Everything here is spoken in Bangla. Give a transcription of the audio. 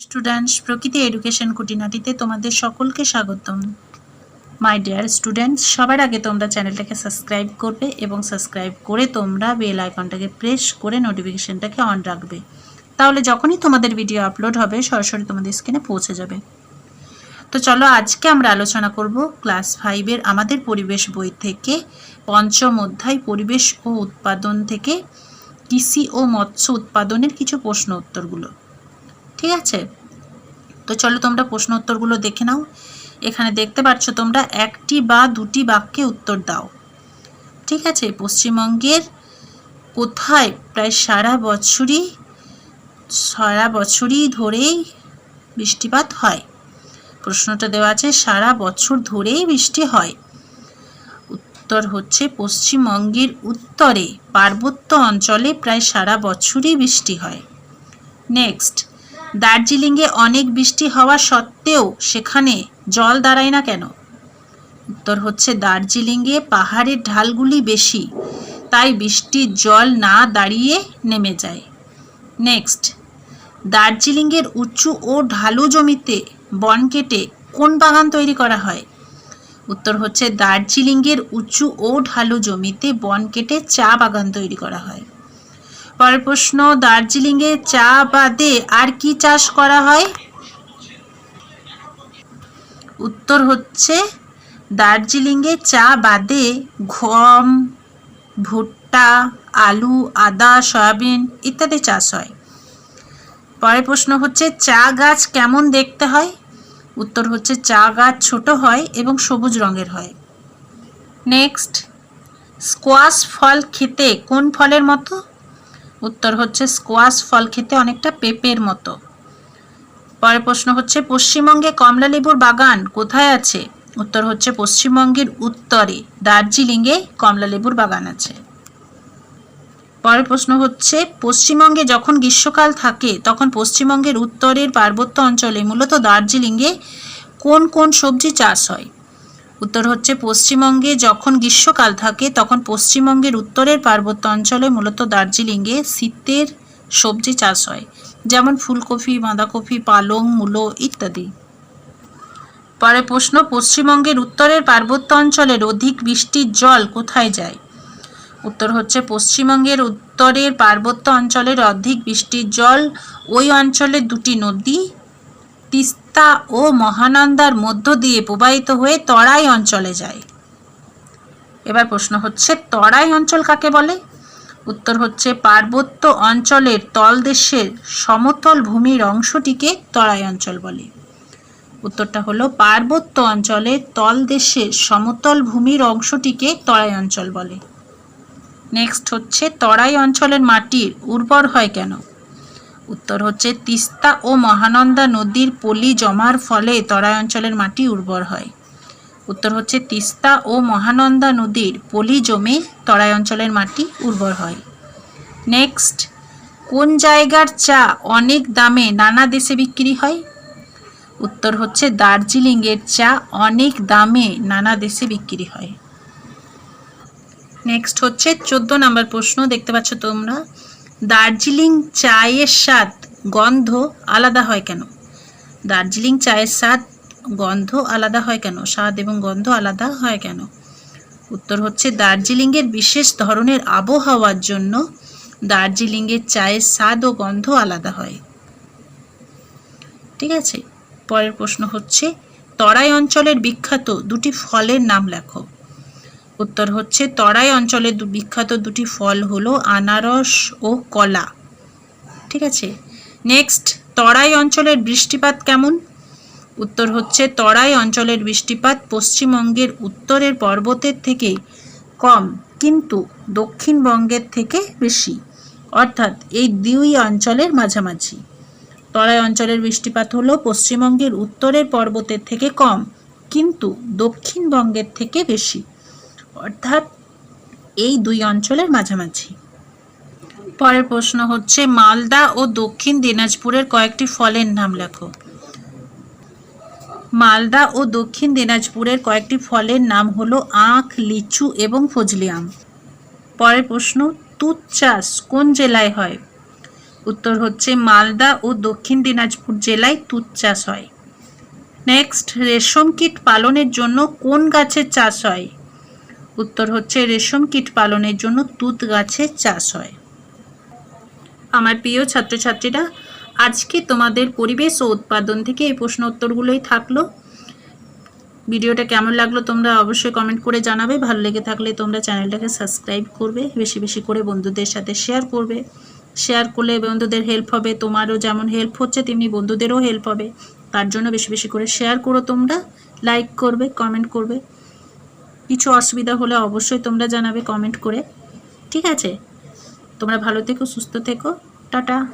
স্টুডেন্টস প্রকৃতি এডুকেশন খুঁটিনাটিতে তোমাদের সকলকে স্বাগতম। মাই ডিয়ার স্টুডেন্টস সবার আগে তোমরা চ্যানেলটাকে সাবস্ক্রাইব করবে এবং সাবস্ক্রাইব করে তোমরা বেল আইকনটাকে প্রেস করে নোটিফিকেশনটাকে অন রাখবে। তাহলে যখনই তোমাদের ভিডিও আপলোড হবে, সরাসরি তোমাদের স্ক্রিনে পৌঁছে যাবে। তো চলো আজকে আমরা আলোচনা করব ক্লাস ফাইভের আমাদের পরিবেশ বই থেকে, পঞ্চম অধ্যায় পরিবেশ ও উৎপাদন থেকে কৃষি ও মৎস্য উৎপাদনের কিছু প্রশ্ন উত্তরগুলো। ঠিক আছে? তো চলো তোমরা প্রশ্ন উত্তরগুলো দেখে নাও। এখানে দেখতে পাচ্ছ তোমরা একটি বা দুটি বাক্যে উত্তর দাও। ঠিক আছে? পশ্চিমবঙ্গের কোথায় প্রায় সারা বছরই সারা বছরই ধরেই বৃষ্টিপাত হয়? প্রশ্নটা দেওয়া আছে, সারা বছর ধরেই বৃষ্টি হয়। উত্তর হচ্ছে, পশ্চিমবঙ্গের উত্তরে পার্বত্য অঞ্চলে প্রায় সারা বছরই বৃষ্টি হয়। নেক্সট দার্জিলিংয়ে অনেক বৃষ্টি হওয়া সত্ত্বেও সেখানে জল দাঁড়ায় না কেন? উত্তর হচ্ছে দার্জিলিংয়ে পাহাড়ের ঢালগুলি বেশি, তাই বৃষ্টির জল না দাঁড়িয়ে নেমে যায়। নেক্সট, দার্জিলিংয়ের উঁচু ও ঢালু জমিতে বন কেটে কোন বাগান তৈরি করা হয়? উত্তর হচ্ছে দার্জিলিংয়ের উঁচু ও ঢালু জমিতে বন কেটে চা বাগান তৈরি করা হয়। পরের প্রশ্ন, দার্জিলিংয়ে চা বাদে আর কি চাষ করা হয়? উত্তর হচ্ছে, দার্জিলিংয়ে চা বাদে গম, ভুট্টা, আলু, আদা, সয়াবিন ইত্যাদি চাষ হয়। পরের প্রশ্ন হচ্ছে, চা গাছ কেমন দেখতে হয়? উত্তর হচ্ছে, চা গাছ ছোট হয় এবং সবুজ রঙের হয়। নেক্সট, স্কোয়াশ ফল খেতে কোন ফলের মতো? উত্তর হচ্ছে স্কোয়াশ ফল খেতে অনেকটা পেঁপের মতো। পরের প্রশ্ন হচ্ছে, পশ্চিমবঙ্গে কমলালেবুর বাগান কোথায় আছে? উত্তর হচ্ছে, পশ্চিমবঙ্গের উত্তরে দার্জিলিংয়ে কমলালেবুর বাগান আছে। পরের প্রশ্ন হচ্ছে, পশ্চিমবঙ্গে যখন গ্রীষ্মকাল থাকে, তখন পশ্চিমবঙ্গের উত্তরের পার্বত্য অঞ্চলে মূলত দার্জিলিংয়ে কোন কোন সবজি চাষ হয়? উত্তর হচ্ছে পশ্চিমবঙ্গে যখন গ্রীষ্মকাল থাকে, তখন পশ্চিমবঙ্গের উত্তরের পার্বত্য অঞ্চলে মূলত দার্জিলিংয়ে শীতের সবজি চাষ হয়, যেমন ফুলকপি, বাঁধাকপি, পালং, মূলো ইত্যাদি। পরে প্রশ্ন, পশ্চিমবঙ্গের উত্তরের পার্বত্য অঞ্চলের অধিক বৃষ্টির জল কোথায় যায়? উত্তর হচ্ছে, পশ্চিমবঙ্গের উত্তরের পার্বত্য অঞ্চলের অধিক বৃষ্টির জল ওই অঞ্চলের দুটি নদী তিস্তা ও মহানন্দার মধ্য দিয়ে প্রবাহিত হয়ে তরাই অঞ্চলে যায়। এবার প্রশ্ন হচ্ছে, তরাই অঞ্চল কাকে বলে? উত্তর হচ্ছে, পার্বত্য অঞ্চলের তলদেশের সমতল ভূমির অংশটিকে তরাই অঞ্চল বলে। উত্তরটা হলো, পার্বত্য অঞ্চলের তলদেশের সমতল ভূমির অংশটিকে তরাই অঞ্চল বলে। নেক্সট হচ্ছে, তরাই অঞ্চলের মাটির উর্বর হয় কেন? উত্তর হচ্ছে, তিস্তা ও মহানন্দা নদীর পলি জমার ফলে তরাই অঞ্চলের মাটি উর্বর হয়। উত্তর হচ্ছে, তিস্তা ও মহানন্দা নদীর পলি জমে তরাই অঞ্চলের মাটি উর্বর হয়। নেক্সট, কোন জায়গার চা অনেক দামে নানা দেশে বিক্রি হয়? উত্তর হচ্ছে, দার্জিলিংয়ের চা অনেক দামে নানা দেশে বিক্রি হয়। নেক্সট হচ্ছে, চোদ্দ নাম্বার প্রশ্ন দেখতে পাচ্ছ তোমরা। দার্জিলিং চায়ের স্বাদ, গন্ধ আলাদা হয় কেন? দার্জিলিং চায়ের স্বাদ, গন্ধ আলাদা হয় কেন? স্বাদ এবং গন্ধ আলাদা হয় কেন? উত্তর হচ্ছে দার্জিলিংয়ের বিশেষ ধরনের আবহাওয়ার জন্য দার্জিলিংয়ের চায়ের স্বাদ ও গন্ধ আলাদা হয়। ঠিক আছে? পরের প্রশ্ন হচ্ছে, তরাই অঞ্চলের বিখ্যাত দুটি ফলের নাম লেখো। উত্তর হচ্ছে, তরাই অঞ্চলের দু- বিখ্যাত দুটি ফল হলো আনারস ও কলা। ঠিক আছে? নেক্সট তরাই অঞ্চলের বৃষ্টিপাত কেমন? উত্তর হচ্ছে, তরাই অঞ্চলের বৃষ্টিপাত পশ্চিমবঙ্গের উত্তরের পর্বতের থেকে কম, কিন্তু দক্ষিণবঙ্গের থেকে বেশি। অর্থাৎ এই দুই অঞ্চলের মাঝামাঝি। তরাই অঞ্চলের বৃষ্টিপাত হলো পশ্চিমবঙ্গের উত্তরের পর্বতের থেকে কম, কিন্তু দক্ষিণবঙ্গের থেকে বেশি। অর্থাৎ এই দুই অঞ্চলের মাঝামাঝি। পরের প্রশ্ন হচ্ছে, মালদা ও দক্ষিণ দিনাজপুরের কয়েকটি ফলের নাম লেখো। মালদা ও দক্ষিণ দিনাজপুরের কয়েকটি ফলের নাম হলো আখ, লিচু এবং ফজলি আম। পরের প্রশ্ন, তুত চাষ কোন জেলায় হয়? উত্তর হচ্ছে, মালদা ও দক্ষিণ দিনাজপুর জেলায় তুত চাষ হয়। নেক্সট, রেশম কীট পালনের জন্য কোন গাছের চাষ হয়? উত্তর হচ্ছে, রেশম কীট পালনের জন্য তুত গাছের চাষ হয়। আমার প্রিয় ছাত্রছাত্রীরা, আজকে তোমাদের পরিবেশ ও উৎপাদন থেকে এই প্রশ্ন উত্তরগুলোই থাকল। ভিডিওটা কেমন লাগল তোমরা অবশ্যই কমেন্ট করে জানাবে। ভালো লেগে থাকলে তোমরা চ্যানেলটাকে সাবস্ক্রাইব করবে, বেশি বেশি করে বন্ধুদের সাথে শেয়ার করবে। শেয়ার করলে বন্ধুদের হেল্প হবে, তোমারও যেমন হেল্প হচ্ছে, তেমনি বন্ধুদেরও হেল্প হবে। তার জন্য বেশি বেশি করে শেয়ার করো তোমরা। লাইক করবে কমেন্ট করবে। কিছু অসুবিধা হলে অবশ্যই তোমরা জানাবে কমেন্ট করে। ঠিক আছে? তোমরা ভালো থেকো, সুস্থ থেকো। টাটা।